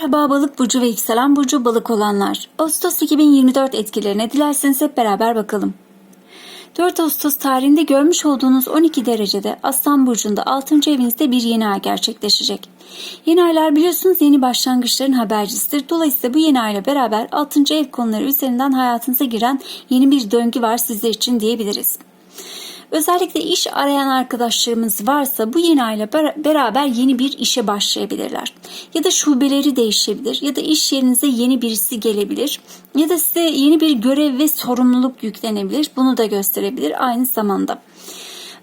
Merhaba balık burcu ve yükselen burcu balık olanlar. Ağustos 2024 etkilerine dilerseniz hep beraber bakalım. 4 Ağustos tarihinde görmüş olduğunuz 12 derecede Aslan Burcu'nda 6. evinizde bir yeni ay gerçekleşecek. Yeni aylar biliyorsunuz yeni başlangıçların habercisidir. Dolayısıyla bu yeni ayla beraber 6. ev konuları üzerinden hayatınıza giren yeni bir döngü var sizler için diyebiliriz. Özellikle iş arayan arkadaşlarımız varsa bu yeni ayla ber- beraber yeni bir işe başlayabilirler. Ya da şubeleri değişebilir ya da iş yerinize yeni birisi gelebilir ya da size yeni bir görev ve sorumluluk yüklenebilir. Bunu da gösterebilir aynı zamanda.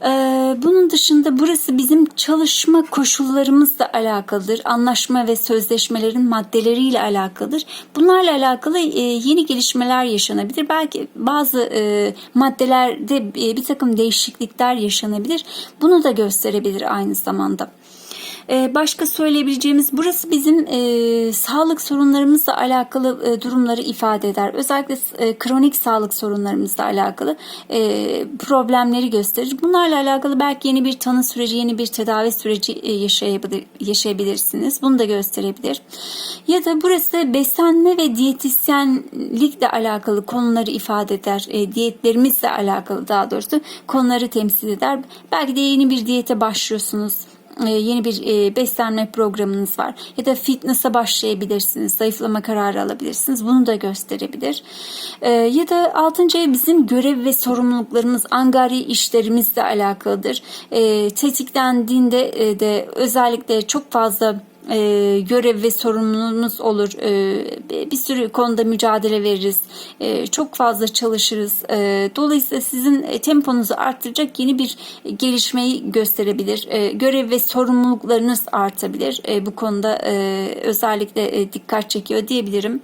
Ee, bunun dışında burası bizim çalışma koşullarımızla alakalıdır. Anlaşma ve sözleşmelerin maddeleriyle alakalıdır. Bunlarla alakalı e, yeni gelişmeler yaşanabilir. Belki bazı e, maddelerde e, bir takım değişiklikler yaşanabilir. Bunu da gösterebilir aynı zamanda. Ee, başka söyleyebileceğimiz burası bizim e, sağlık sorunlarımızla alakalı e, durumları ifade eder. Özellikle e, kronik sağlık sorunlarımızla alakalı e, problemleri gösterir. Bunlarla alakalı belki yeni bir tanı süreci, yeni bir tedavi süreci e, yaşayabilir, yaşayabilirsiniz. Bunu da gösterebilir. Ya da burası beslenme ve diyetisyenlikle alakalı konuları ifade eder. E, diyetlerimizle alakalı daha doğrusu konuları temsil eder. Belki de yeni bir diyete başlıyorsunuz yeni bir e, beslenme programınız var ya da fitness'a başlayabilirsiniz, zayıflama kararı alabilirsiniz. Bunu da gösterebilir. E, ya da 6. ev bizim görev ve sorumluluklarımız, angari işlerimizle alakalıdır. Tetiklendiğinde de özellikle çok fazla e, görev ve sorumluluğumuz olur. E, bir sürü konuda mücadele veririz. E, çok fazla çalışırız. E, dolayısıyla sizin temponuzu arttıracak yeni bir gelişmeyi gösterebilir. E, görev ve sorumluluklarınız artabilir. E, bu konuda e, özellikle e, dikkat çekiyor diyebilirim.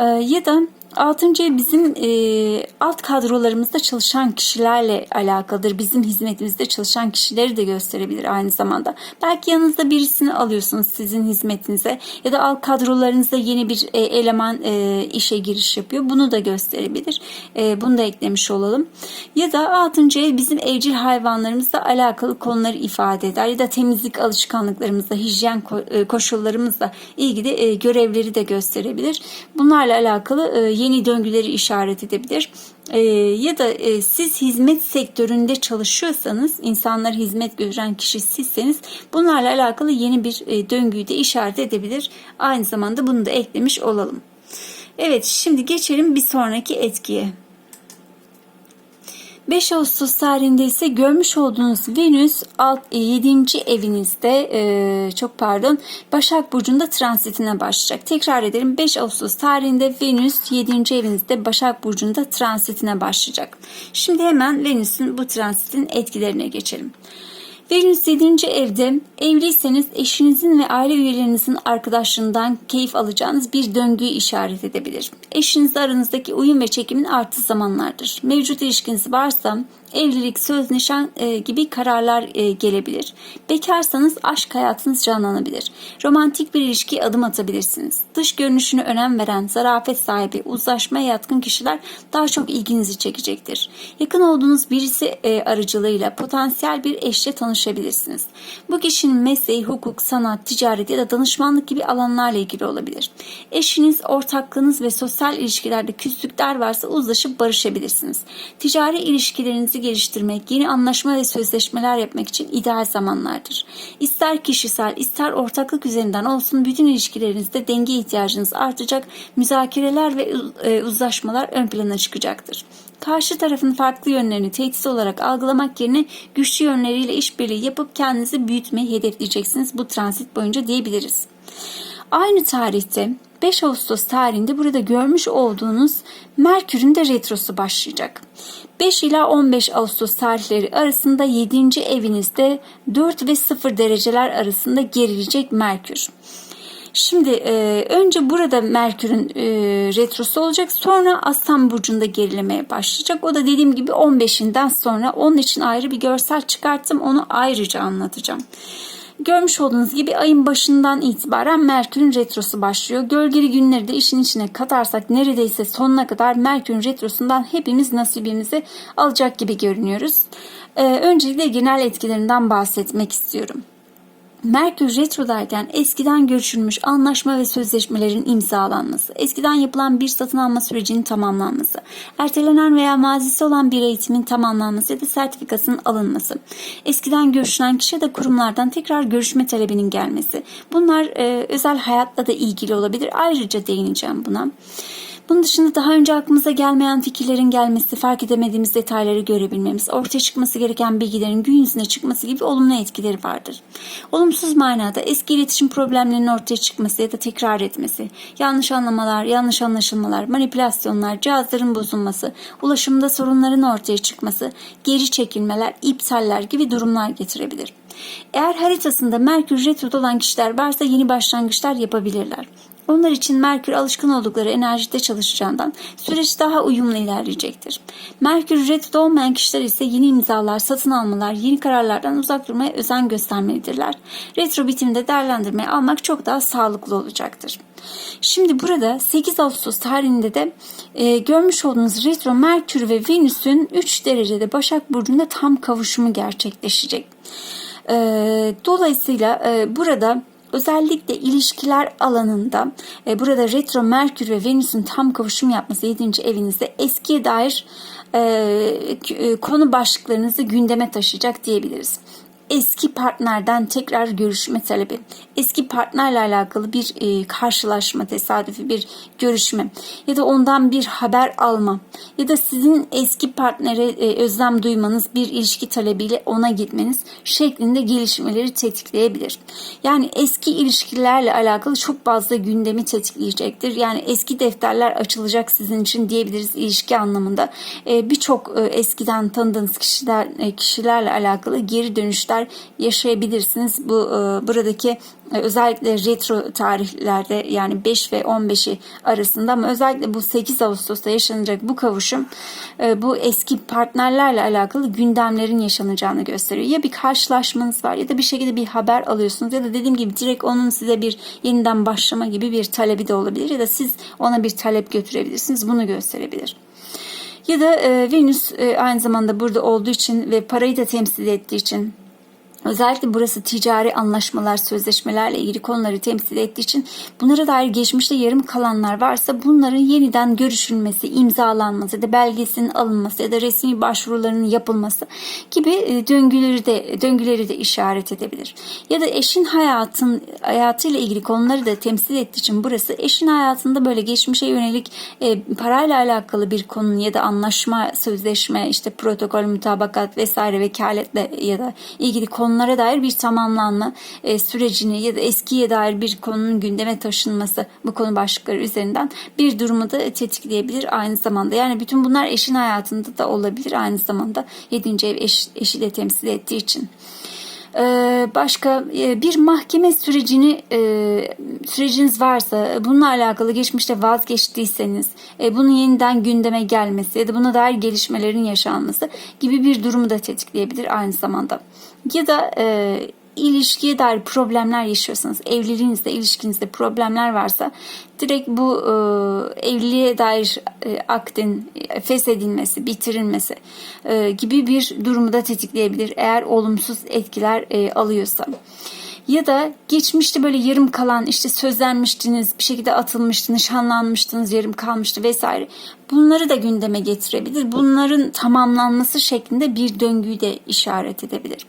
E, ya da Altıncı bizim e, alt kadrolarımızda çalışan kişilerle alakalıdır. Bizim hizmetimizde çalışan kişileri de gösterebilir aynı zamanda. Belki yanınızda birisini alıyorsunuz sizin hizmetinize ya da alt kadrolarınızda yeni bir e, eleman e, işe giriş yapıyor. Bunu da gösterebilir. E, bunu da eklemiş olalım. Ya da altıncı ev bizim evcil hayvanlarımızla alakalı konuları ifade eder. Ya da temizlik alışkanlıklarımızla, hijyen e, koşullarımızla ilgili e, görevleri de gösterebilir. Bunlarla alakalı e, yeni döngüleri işaret edebilir. E, ya da e, siz hizmet sektöründe çalışıyorsanız, insanlara hizmet gören kişi sizseniz bunlarla alakalı yeni bir e, döngüyü de işaret edebilir. Aynı zamanda bunu da eklemiş olalım. Evet şimdi geçelim bir sonraki etkiye. 5 Ağustos tarihinde ise görmüş olduğunuz Venüs 7. evinizde e, çok pardon Başak Burcu'nda transitine başlayacak. Tekrar edelim 5 Ağustos tarihinde Venüs 7. evinizde Başak Burcu'nda transitine başlayacak. Şimdi hemen Venüs'ün bu transitin etkilerine geçelim. Venüs 7. evde evliyseniz eşinizin ve aile üyelerinizin arkadaşlığından keyif alacağınız bir döngüyü işaret edebilir. Eşinizle aranızdaki uyum ve çekimin arttığı zamanlardır. Mevcut ilişkiniz varsa evlilik, söz, nişan e, gibi kararlar e, gelebilir. Bekarsanız aşk hayatınız canlanabilir. Romantik bir ilişkiye adım atabilirsiniz. Dış görünüşüne önem veren, zarafet sahibi, uzlaşmaya yatkın kişiler daha çok ilginizi çekecektir. Yakın olduğunuz birisi e, aracılığıyla potansiyel bir eşle tanışabilirsiniz. Bu kişinin mesleği, hukuk, sanat, ticaret ya da danışmanlık gibi alanlarla ilgili olabilir. Eşiniz, ortaklığınız ve sosyal ilişkilerde küslükler varsa uzlaşıp barışabilirsiniz. Ticari ilişkilerinizi geliştirmek, yeni anlaşma ve sözleşmeler yapmak için ideal zamanlardır. İster kişisel, ister ortaklık üzerinden olsun bütün ilişkilerinizde denge ihtiyacınız artacak, müzakereler ve e, uzlaşmalar ön plana çıkacaktır. Karşı tarafın farklı yönlerini tehdit olarak algılamak yerine güçlü yönleriyle işbirliği yapıp kendinizi büyütmeyi hedefleyeceksiniz bu transit boyunca diyebiliriz. Aynı tarihte 5 Ağustos tarihinde burada görmüş olduğunuz Merkür'ün de retrosu başlayacak. 5 ila 15 Ağustos tarihleri arasında 7. evinizde 4 ve 0 dereceler arasında gerilecek Merkür. Şimdi e, önce burada Merkür'ün e, retrosu olacak. Sonra Aslan Burcu'nda gerilemeye başlayacak. O da dediğim gibi 15'inden sonra onun için ayrı bir görsel çıkarttım. Onu ayrıca anlatacağım. Görmüş olduğunuz gibi ayın başından itibaren Merkür'ün retrosu başlıyor. Gölgeli günleri de işin içine katarsak neredeyse sonuna kadar Merkür'ün retrosundan hepimiz nasibimizi alacak gibi görünüyoruz. Ee, öncelikle genel etkilerinden bahsetmek istiyorum. Merkür retrodayken eskiden görüşülmüş anlaşma ve sözleşmelerin imzalanması, eskiden yapılan bir satın alma sürecinin tamamlanması, ertelenen veya mazisi olan bir eğitimin tamamlanması ya da sertifikasının alınması, eskiden görüşülen kişi ya da kurumlardan tekrar görüşme talebinin gelmesi. Bunlar e, özel hayatla da ilgili olabilir. Ayrıca değineceğim buna. Bunun dışında daha önce aklımıza gelmeyen fikirlerin gelmesi, fark edemediğimiz detayları görebilmemiz, ortaya çıkması gereken bilgilerin gün yüzüne çıkması gibi olumlu etkileri vardır. Olumsuz manada eski iletişim problemlerinin ortaya çıkması ya da tekrar etmesi, yanlış anlamalar, yanlış anlaşılmalar, manipülasyonlar, cihazların bozulması, ulaşımda sorunların ortaya çıkması, geri çekilmeler, iptaller gibi durumlar getirebilir. Eğer haritasında Merkür retroda olan kişiler varsa yeni başlangıçlar yapabilirler. Onlar için Merkür alışkın oldukları enerjide çalışacağından süreç daha uyumlu ilerleyecektir. Merkür retroda olmayan kişiler ise yeni imzalar, satın almalar, yeni kararlardan uzak durmaya özen göstermelidirler. Retro bitiminde değerlendirmeye almak çok daha sağlıklı olacaktır. Şimdi burada 8 Ağustos tarihinde de e, görmüş olduğunuz retro Merkür ve Venüs'ün 3 derecede Başak Burcu'nda tam kavuşumu gerçekleşecek. E, dolayısıyla e, burada özellikle ilişkiler alanında e, burada retro Merkür ve Venüs'ün tam kavuşum yapması 7. evinizde eskiye dair e, e, konu başlıklarınızı gündeme taşıyacak diyebiliriz eski partnerden tekrar görüşme talebi, eski partnerle alakalı bir e, karşılaşma, tesadüfi bir görüşme ya da ondan bir haber alma ya da sizin eski partnere e, özlem duymanız, bir ilişki talebiyle ona gitmeniz şeklinde gelişmeleri tetikleyebilir. Yani eski ilişkilerle alakalı çok fazla gündemi tetikleyecektir. Yani eski defterler açılacak sizin için diyebiliriz ilişki anlamında. E, Birçok e, eskiden tanıdığınız kişiler e, kişilerle alakalı geri dönüşler yaşayabilirsiniz. Bu e, buradaki e, özellikle retro tarihlerde yani 5 ve 15'i arasında ama özellikle bu 8 Ağustos'ta yaşanacak bu kavuşum e, bu eski partnerlerle alakalı gündemlerin yaşanacağını gösteriyor. Ya bir karşılaşmanız var ya da bir şekilde bir haber alıyorsunuz ya da dediğim gibi direkt onun size bir yeniden başlama gibi bir talebi de olabilir ya da siz ona bir talep götürebilirsiniz. Bunu gösterebilir. Ya da Venüs aynı zamanda burada olduğu için ve parayı da temsil ettiği için Özellikle burası ticari anlaşmalar, sözleşmelerle ilgili konuları temsil ettiği için bunlara dair geçmişte yarım kalanlar varsa bunların yeniden görüşülmesi, imzalanması ya da belgesinin alınması ya da resmi başvurularının yapılması gibi e, döngüleri de döngüleri de işaret edebilir. Ya da eşin hayatın hayatıyla ilgili konuları da temsil ettiği için burası eşin hayatında böyle geçmişe yönelik e, parayla alakalı bir konu ya da anlaşma, sözleşme, işte protokol, mutabakat vesaire vekaletle ya da ilgili konu konulara dair bir tamamlanma e, sürecini ya da eskiye dair bir konunun gündeme taşınması bu konu başlıkları üzerinden bir durumu da tetikleyebilir aynı zamanda. Yani bütün bunlar eşin hayatında da olabilir aynı zamanda 7. ev eş, eşi de temsil ettiği için başka e, bir mahkeme sürecini e, süreciniz varsa bununla alakalı geçmişte vazgeçtiyseniz e, bunun yeniden gündeme gelmesi ya da buna dair gelişmelerin yaşanması gibi bir durumu da tetikleyebilir aynı zamanda. Ya da e, ilişkiye dair problemler yaşıyorsanız, evliliğinizde, ilişkinizde problemler varsa direkt bu e, evliliğe dair e, akdin e, feshedilmesi, bitirilmesi e, gibi bir durumu da tetikleyebilir eğer olumsuz etkiler e, alıyorsa. Ya da geçmişte böyle yarım kalan işte sözlenmiştiniz, bir şekilde atılmıştı, nişanlanmıştınız, yarım kalmıştı vesaire. Bunları da gündeme getirebilir. Bunların tamamlanması şeklinde bir döngüyü de işaret edebilir.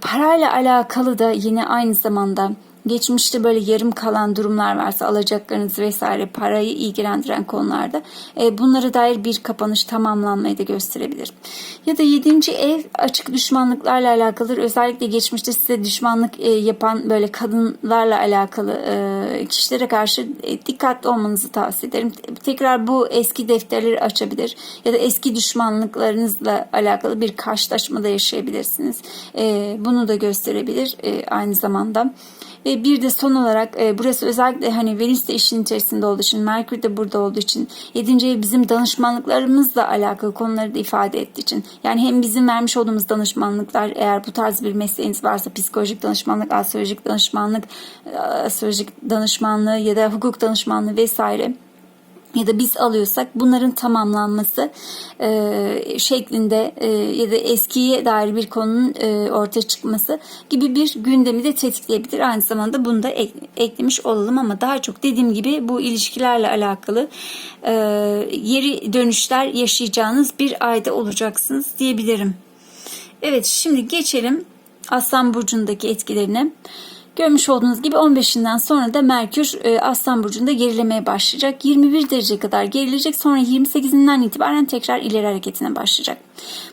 Parayla alakalı da yine aynı zamanda geçmişte böyle yarım kalan durumlar varsa alacaklarınız vesaire parayı ilgilendiren konularda e, bunlara dair bir kapanış tamamlanmayı da gösterebilir. Ya da yedinci ev açık düşmanlıklarla alakalı özellikle geçmişte size düşmanlık e, yapan böyle kadınlarla alakalı e, kişilere karşı e, dikkatli olmanızı tavsiye ederim. Tekrar bu eski defterleri açabilir ya da eski düşmanlıklarınızla alakalı bir karşılaşma da yaşayabilirsiniz. E, bunu da gösterebilir e, aynı zamanda. Ve bir de son olarak e, burası özellikle hani Venüs de işin içerisinde olduğu için, Merkür de burada olduğu için, 7. ev bizim danışmanlıklarımızla alakalı konuları da ifade ettiği için. Yani hem bizim vermiş olduğumuz danışmanlıklar eğer bu tarz bir mesleğiniz varsa psikolojik danışmanlık, astrolojik danışmanlık, astrolojik danışmanlığı ya da hukuk danışmanlığı vesaire ya da biz alıyorsak bunların tamamlanması e, şeklinde e, ya da eskiye dair bir konunun e, ortaya çıkması gibi bir gündemi de tetikleyebilir. Aynı zamanda bunu da ek- eklemiş olalım ama daha çok dediğim gibi bu ilişkilerle alakalı e, yeri dönüşler yaşayacağınız bir ayda olacaksınız diyebilirim. Evet şimdi geçelim Aslan Burcu'ndaki etkilerine. Görmüş olduğunuz gibi 15'inden sonra da Merkür e, Aslan Burcu'nda gerilemeye başlayacak. 21 derece kadar gerilecek sonra 28'inden itibaren tekrar ileri hareketine başlayacak.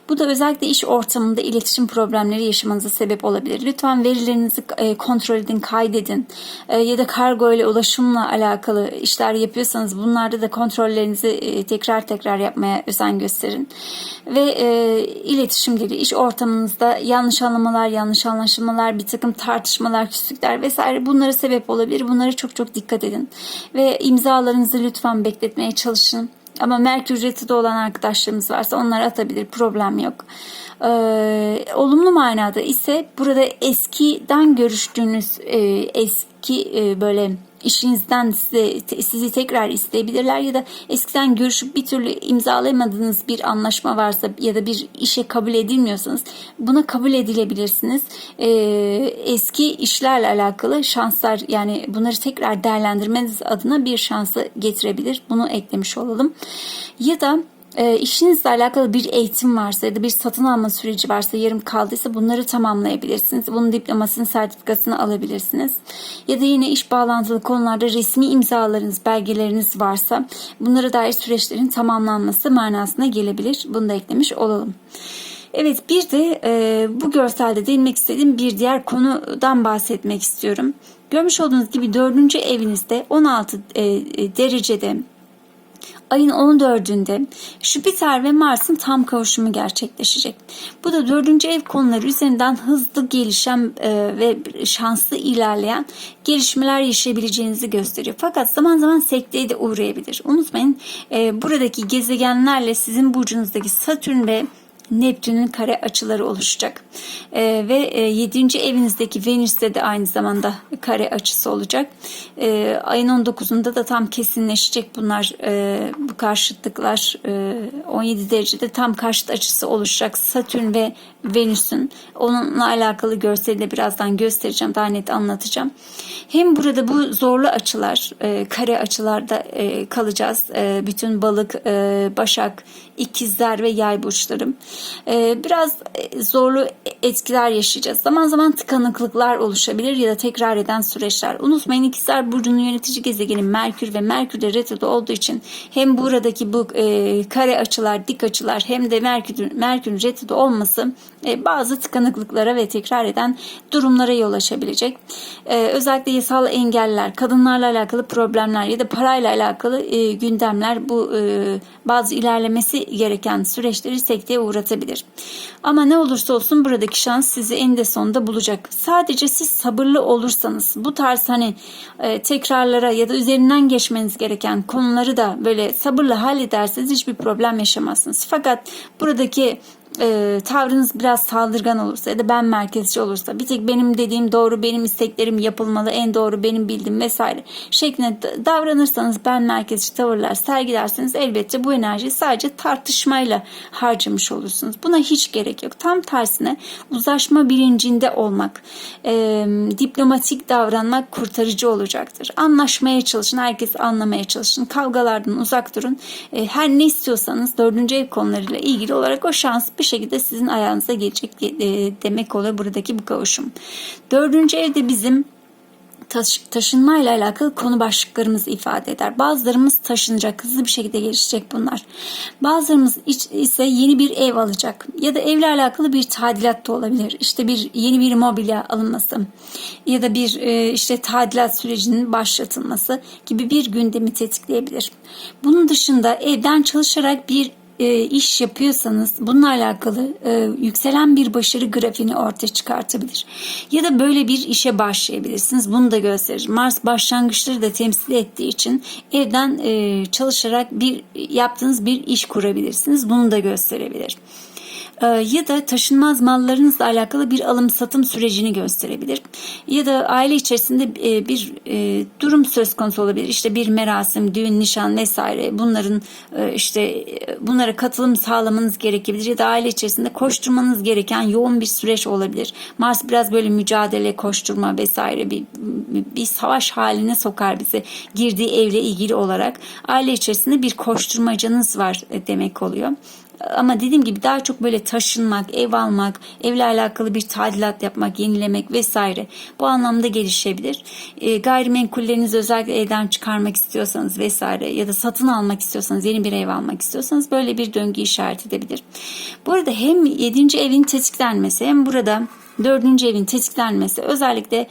Bu da özellikle iş ortamında iletişim problemleri yaşamanıza sebep olabilir. Lütfen verilerinizi e, kontrol edin, kaydedin. E, ya da kargo ile ulaşımla alakalı işler yapıyorsanız bunlarda da kontrollerinizi e, tekrar tekrar yapmaya özen gösterin. Ve e, iletişimleri, iş ortamınızda yanlış anlamalar, yanlış anlaşılmalar, bir takım tartışmalar, küslükler vesaire bunlara sebep olabilir. Bunlara çok çok dikkat edin. Ve imzalarınızı lütfen bekletmeye çalışın. Ama Merkür Retro'da olan arkadaşlarımız varsa onlar atabilir. Problem yok. Ee, olumlu manada ise burada eskiden görüştüğünüz e, eski e, böyle işinizden size, sizi tekrar isteyebilirler ya da eskiden görüşüp bir türlü imzalayamadığınız bir anlaşma varsa ya da bir işe kabul edilmiyorsanız buna kabul edilebilirsiniz. Ee, eski işlerle alakalı şanslar yani bunları tekrar değerlendirmeniz adına bir şansı getirebilir. Bunu eklemiş olalım. Ya da e, işinizle alakalı bir eğitim varsa ya da bir satın alma süreci varsa yarım kaldıysa bunları tamamlayabilirsiniz. Bunun diplomasını, sertifikasını alabilirsiniz. Ya da yine iş bağlantılı konularda resmi imzalarınız, belgeleriniz varsa bunlara dair süreçlerin tamamlanması manasına gelebilir. Bunu da eklemiş olalım. Evet bir de e, bu görselde değinmek istediğim bir diğer konudan bahsetmek istiyorum. Görmüş olduğunuz gibi dördüncü evinizde 16 e, e, derecede ayın 14'ünde Jüpiter ve Mars'ın tam kavuşumu gerçekleşecek. Bu da dördüncü ev konuları üzerinden hızlı gelişen e, ve şanslı ilerleyen gelişmeler yaşayabileceğinizi gösteriyor. Fakat zaman zaman sekteye de uğrayabilir. Unutmayın e, buradaki gezegenlerle sizin burcunuzdaki Satürn ve Neptün'ün kare açıları oluşacak. Ee, ve e, 7. evinizdeki Venüs'te de aynı zamanda kare açısı olacak. Ee, ayın 19'unda da tam kesinleşecek bunlar e, bu karşıtlıklar e, 17 derecede tam karşıt açısı oluşacak. Satürn ve Venüs'ün onunla alakalı görseli de birazdan göstereceğim. Daha net anlatacağım. Hem burada bu zorlu açılar, e, kare açılarda e, kalacağız. E, bütün balık, e, başak, ikizler ve yay burçlarım. E, biraz e, zorlu etkiler yaşayacağız. Zaman zaman tıkanıklıklar oluşabilir ya da tekrar eden süreçler. Unutmayın ikizler burcunun yönetici gezegeni Merkür ve Merkür de retroda olduğu için hem buradaki bu e, kare açılar, dik açılar hem de Merkür Merkür'ün retroda olması e, bazı tıkanıklıklara ve tekrar eden durumlara yol açabilecek. Özellikle yasal engeller, kadınlarla alakalı problemler ya da parayla alakalı gündemler bu bazı ilerlemesi gereken süreçleri sekteye uğratabilir. Ama ne olursa olsun buradaki şans sizi eninde sonunda bulacak. Sadece siz sabırlı olursanız bu tarz hani e, tekrarlara ya da üzerinden geçmeniz gereken konuları da böyle sabırla hallederseniz hiçbir problem yaşamazsınız. Fakat buradaki e, tavrınız biraz saldırgan olursa ya da ben merkezci olursa bir tek benim dediğim doğru benim isteklerim yapılmalı en doğru benim bildiğim vesaire şeklinde da- davranırsanız ben merkezci tavırlar sergilerseniz elbette bu enerjiyi sadece tartışmayla harcamış olursunuz. Buna hiç gerek yok. Tam tersine uzlaşma bilincinde olmak, e, diplomatik davranmak kurtarıcı olacaktır. Anlaşmaya çalışın, herkes anlamaya çalışın, kavgalardan uzak durun. E, her ne istiyorsanız dördüncü ev konularıyla ilgili olarak o şans bir şekilde sizin ayağınıza gelecek e, demek oluyor buradaki bu kavuşum. Dördüncü evde bizim taş, taşınmayla alakalı konu başlıklarımızı ifade eder. Bazılarımız taşınacak, hızlı bir şekilde gelişecek bunlar. Bazılarımız ise yeni bir ev alacak ya da evle alakalı bir tadilat da olabilir. İşte bir yeni bir mobilya alınması ya da bir e, işte tadilat sürecinin başlatılması gibi bir gündemi tetikleyebilir. Bunun dışında evden çalışarak bir e, iş yapıyorsanız bununla alakalı e, yükselen bir başarı grafiğini ortaya çıkartabilir. Ya da böyle bir işe başlayabilirsiniz. Bunu da gösterir. Mars başlangıçları da temsil ettiği için evden e, çalışarak bir yaptığınız bir iş kurabilirsiniz. Bunu da gösterebilir. E, ya da taşınmaz mallarınızla alakalı bir alım satım sürecini gösterebilir. Ya da aile içerisinde e, bir e, durum söz konusu olabilir. İşte bir merasim, düğün, nişan vesaire bunların işte bunlara katılım sağlamanız gerekebilir ya da aile içerisinde koşturmanız gereken yoğun bir süreç olabilir. Mars biraz böyle mücadele, koşturma vesaire bir bir savaş haline sokar bizi girdiği evle ilgili olarak. Aile içerisinde bir koşturmacanız var demek oluyor. Ama dediğim gibi daha çok böyle taşınmak, ev almak, evle alakalı bir tadilat yapmak, yenilemek vesaire bu anlamda gelişebilir. E, gayrimenkullerinizi özellikle evden çıkarmak istiyorsanız vesaire ya da satın almak istiyorsanız, yeni bir ev almak istiyorsanız böyle bir döngü işaret edebilir. Bu arada hem 7. evin tetiklenmesi hem burada 4. evin tetiklenmesi özellikle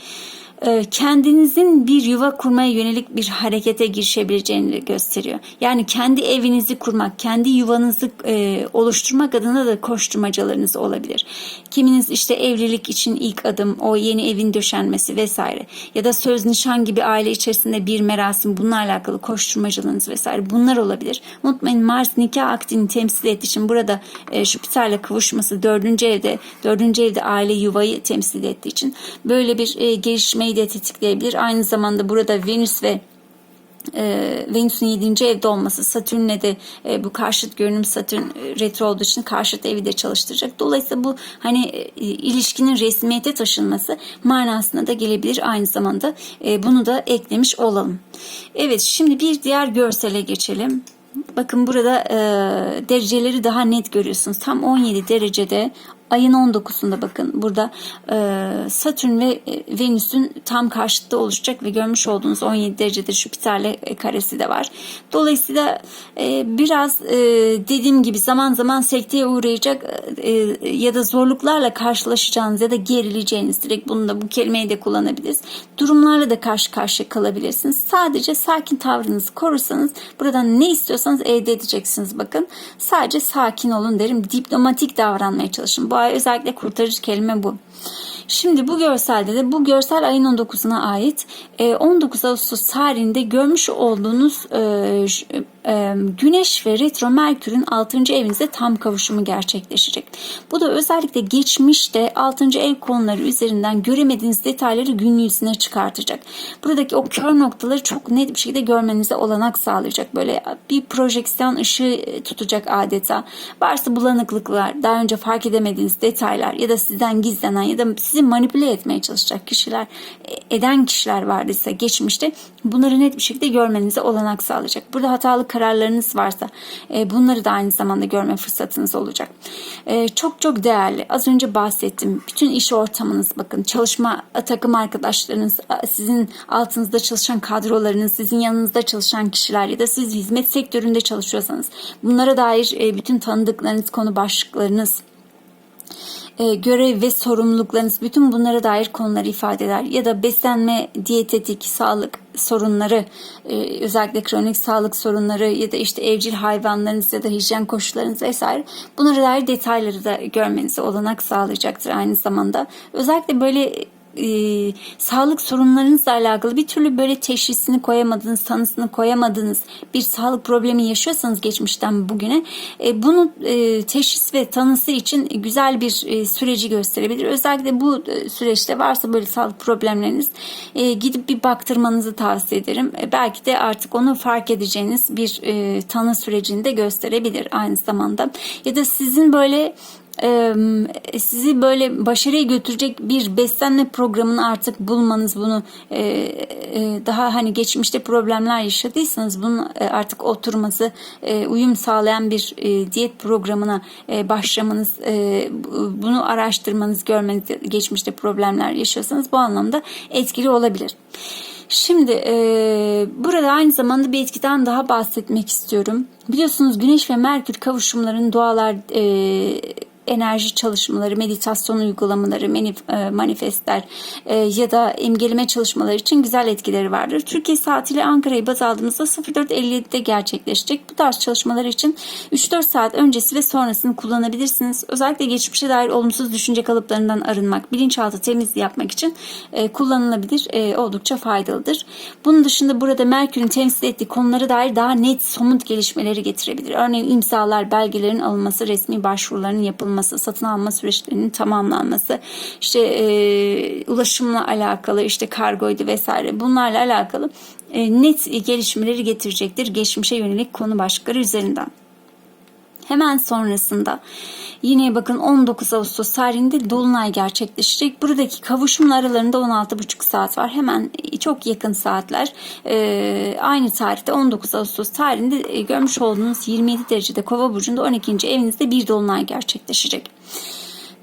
kendinizin bir yuva kurmaya yönelik bir harekete girişebileceğini gösteriyor. Yani kendi evinizi kurmak, kendi yuvanızı e, oluşturmak adına da koşturmacalarınız olabilir. Kiminiz işte evlilik için ilk adım, o yeni evin döşenmesi vesaire ya da söz nişan gibi aile içerisinde bir merasim bununla alakalı koşturmacalarınız vesaire bunlar olabilir. Unutmayın Mars nikah akdini temsil ettiği için burada e, Jüpiter'le kavuşması dördüncü evde, dördüncü evde aile yuvayı temsil ettiği için böyle bir e, gelişmeyi de tetikleyebilir. Aynı zamanda burada Venüs ve e, Venüs'ün 7. evde olması Satürn'le de e, bu karşıt görünüm Satürn e, retro olduğu için karşıt evi de çalıştıracak. Dolayısıyla bu hani e, ilişkinin resmiyete taşınması manasına da gelebilir aynı zamanda. E, bunu da eklemiş olalım. Evet şimdi bir diğer görsele geçelim. Bakın burada e, dereceleri daha net görüyorsunuz. Tam 17 derecede ayın 19'unda bakın burada e, Satürn ve e, Venüs'ün tam karşıtı oluşacak ve görmüş olduğunuz 17 derecede Jüpiter'le e, karesi de var. Dolayısıyla e, biraz e, dediğim gibi zaman zaman sekteye uğrayacak e, ya da zorluklarla karşılaşacağınız ya da gerileceğiniz direkt bunu da bu kelimeyi de kullanabiliriz. Durumlarla da karşı karşıya kalabilirsiniz. Sadece sakin tavrınızı korursanız buradan ne istiyorsanız elde edeceksiniz bakın. Sadece sakin olun derim. Diplomatik davranmaya çalışın. Bu ay özellikle kurtarıcı kelime bu. Şimdi bu görselde de bu görsel ayın 19'una ait 19 Ağustos tarihinde görmüş olduğunuz Güneş ve Retro Merkür'ün 6. evinizde tam kavuşumu gerçekleşecek. Bu da özellikle geçmişte 6. ev konuları üzerinden göremediğiniz detayları gün yüzüne çıkartacak. Buradaki o kör noktaları çok net bir şekilde görmenize olanak sağlayacak. Böyle bir projeksiyon ışığı tutacak adeta. Varsa bulanıklıklar, daha önce fark edemediğiniz detaylar ya da sizden gizlenen ya da sizi manipüle etmeye çalışacak kişiler, eden kişiler vardıysa geçmişte bunları net bir şekilde görmenize olanak sağlayacak. Burada hatalı kararlarınız varsa e, bunları da aynı zamanda görme fırsatınız olacak. E, çok çok değerli. Az önce bahsettim. Bütün iş ortamınız bakın çalışma takım arkadaşlarınız, sizin altınızda çalışan kadrolarınız, sizin yanınızda çalışan kişiler ya da siz hizmet sektöründe çalışıyorsanız bunlara dair e, bütün tanıdıklarınız, konu başlıklarınız e, görev ve sorumluluklarınız bütün bunlara dair konuları ifade eder. Ya da beslenme, diyetetik, sağlık sorunları, e, özellikle kronik sağlık sorunları ya da işte evcil hayvanlarınız ya da hijyen koşullarınız vesaire bunlara dair detayları da görmenize olanak sağlayacaktır aynı zamanda. Özellikle böyle e, sağlık sorunlarınızla alakalı bir türlü böyle teşhisini koyamadığınız, tanısını koyamadığınız bir sağlık problemi yaşıyorsanız geçmişten bugüne e, bunu e, teşhis ve tanısı için güzel bir e, süreci gösterebilir. Özellikle bu e, süreçte varsa böyle sağlık problemleriniz e, gidip bir baktırmanızı tavsiye ederim. E, belki de artık onu fark edeceğiniz bir e, tanı sürecini de gösterebilir aynı zamanda. Ya da sizin böyle sizi böyle başarıya götürecek bir beslenme programını artık bulmanız bunu daha hani geçmişte problemler yaşadıysanız bunun artık oturması uyum sağlayan bir diyet programına başlamanız bunu araştırmanız görmeniz geçmişte problemler yaşıyorsanız bu anlamda etkili olabilir. Şimdi e, burada aynı zamanda bir etkiden daha bahsetmek istiyorum. Biliyorsunuz Güneş ve Merkür kavuşumların doğalar e, enerji çalışmaları, meditasyon uygulamaları, e, manifestler e, ya da imgeleme çalışmaları için güzel etkileri vardır. Türkiye saatiyle Ankara'yı baz aldığımızda 04.57'de gerçekleşecek. Bu tarz çalışmalar için 3-4 saat öncesi ve sonrasını kullanabilirsiniz. Özellikle geçmişe dair olumsuz düşünce kalıplarından arınmak, bilinçaltı temizliği yapmak için e, kullanılabilir. Oldukça faydalıdır. Bunun dışında burada Merkür'ün temsil ettiği konulara dair daha net somut gelişmeleri getirebilir. Örneğin imzalar, belgelerin alınması, resmi başvuruların yapılması tamamlanması, satın alma süreçlerinin tamamlanması, işte e, ulaşımla alakalı, işte kargoydu vesaire bunlarla alakalı e, net gelişmeleri getirecektir geçmişe yönelik konu başlıkları üzerinden. Hemen sonrasında yine bakın 19 Ağustos tarihinde Dolunay gerçekleşecek. Buradaki kavuşumla aralarında 16,5 saat var. Hemen çok yakın saatler. Ee, aynı tarihte 19 Ağustos tarihinde e, görmüş olduğunuz 27 derecede Kova burcunda 12. evinizde bir Dolunay gerçekleşecek.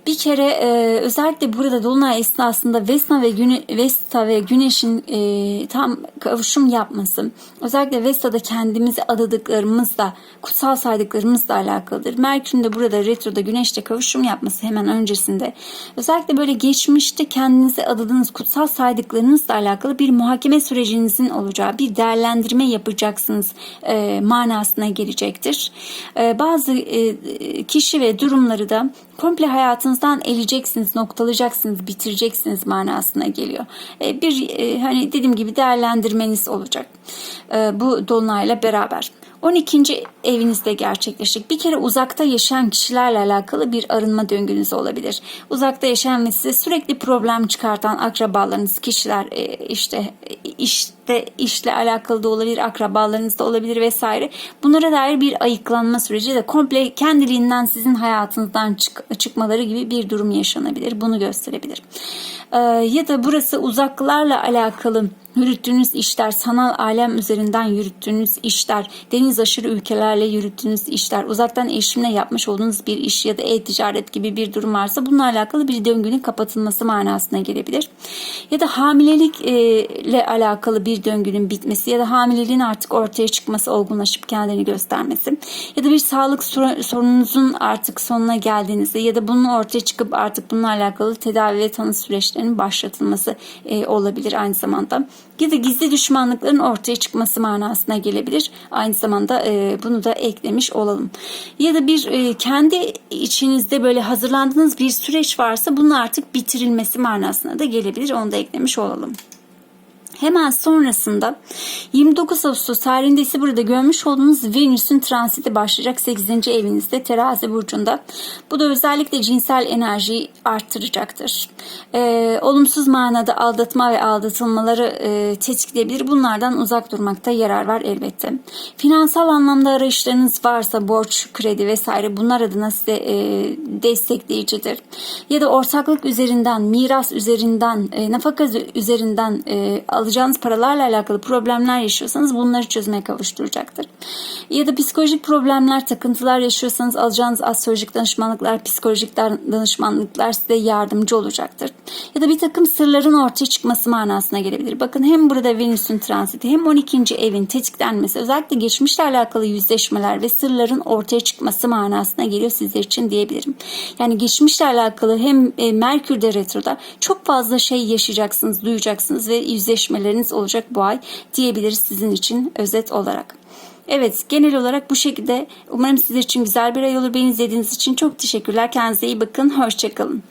Bir kere e, özellikle burada dolunay esnasında Vesna ve Güne, Vesta ve Güneş'in e, tam kavuşum yapması özellikle Vesta'da kendimizi adadıklarımızla kutsal saydıklarımızla alakalıdır. Merkür'ün de burada retroda Güneş'te kavuşum yapması hemen öncesinde özellikle böyle geçmişte kendinizi adadığınız kutsal saydıklarınızla alakalı bir muhakeme sürecinizin olacağı bir değerlendirme yapacaksınız e, manasına gelecektir. E, bazı e, kişi ve durumları da komple hayatınızdan eleyeceksiniz, noktalayacaksınız, bitireceksiniz manasına geliyor. E, bir e, hani dediğim gibi değerlendirmeniz olacak e, bu dolunayla beraber. 12. evinizde gerçekleşecek. Bir kere uzakta yaşayan kişilerle alakalı bir arınma döngünüz olabilir. Uzakta yaşayan ve size sürekli problem çıkartan akrabalarınız, kişiler işte işte işle alakalı da olabilir, akrabalarınız da olabilir vesaire. Bunlara dair bir ayıklanma süreci de komple kendiliğinden sizin hayatınızdan çık çıkmaları gibi bir durum yaşanabilir. Bunu gösterebilir. Ya da burası uzaklarla alakalı yürüttüğünüz işler, sanal alem üzerinden yürüttüğünüz işler, deniz aşırı ülkelerle yürüttüğünüz işler, uzaktan eşimle yapmış olduğunuz bir iş ya da e-ticaret gibi bir durum varsa bununla alakalı bir döngünün kapatılması manasına gelebilir. Ya da hamilelikle alakalı bir döngünün bitmesi ya da hamileliğin artık ortaya çıkması, olgunlaşıp kendini göstermesi ya da bir sağlık sorununuzun artık sonuna geldiğinizde ya da bunun ortaya çıkıp artık bununla alakalı tedavi ve tanı süreçlerinin başlatılması olabilir aynı zamanda ya da gizli düşmanlıkların ortaya çıkması manasına gelebilir. Aynı zamanda e, bunu da eklemiş olalım. Ya da bir e, kendi içinizde böyle hazırlandığınız bir süreç varsa bunun artık bitirilmesi manasına da gelebilir. Onu da eklemiş olalım. Hemen sonrasında 29 Ağustos tarihinde ise burada görmüş olduğunuz Venüs'ün transiti başlayacak 8. evinizde terazi burcunda. Bu da özellikle cinsel enerjiyi arttıracaktır. Ee, olumsuz manada aldatma ve aldatılmaları e, tetikleyebilir. Bunlardan uzak durmakta yarar var elbette. Finansal anlamda arayışlarınız varsa borç, kredi vesaire bunlar adına size e, destekleyicidir. Ya da ortaklık üzerinden, miras üzerinden, e, nafaka üzerinden e, alacağınız paralarla alakalı problemler yaşıyorsanız bunları çözmeye kavuşturacaktır. Ya da psikolojik problemler, takıntılar yaşıyorsanız alacağınız astrolojik danışmanlıklar, psikolojik danışmanlıklar size yardımcı olacaktır. Ya da bir takım sırların ortaya çıkması manasına gelebilir. Bakın hem burada Venüs'ün transiti hem 12. evin tetiklenmesi özellikle geçmişle alakalı yüzleşmeler ve sırların ortaya çıkması manasına geliyor sizler için diyebilirim. Yani geçmişle alakalı hem e, Merkür'de retroda çok fazla şey yaşayacaksınız, duyacaksınız ve yüzleşmeleriniz olacak bu ay diyebiliriz sizin için özet olarak. Evet genel olarak bu şekilde umarım sizler için güzel bir ay olur. Beni izlediğiniz için çok teşekkürler. Kendinize iyi bakın. Hoşçakalın.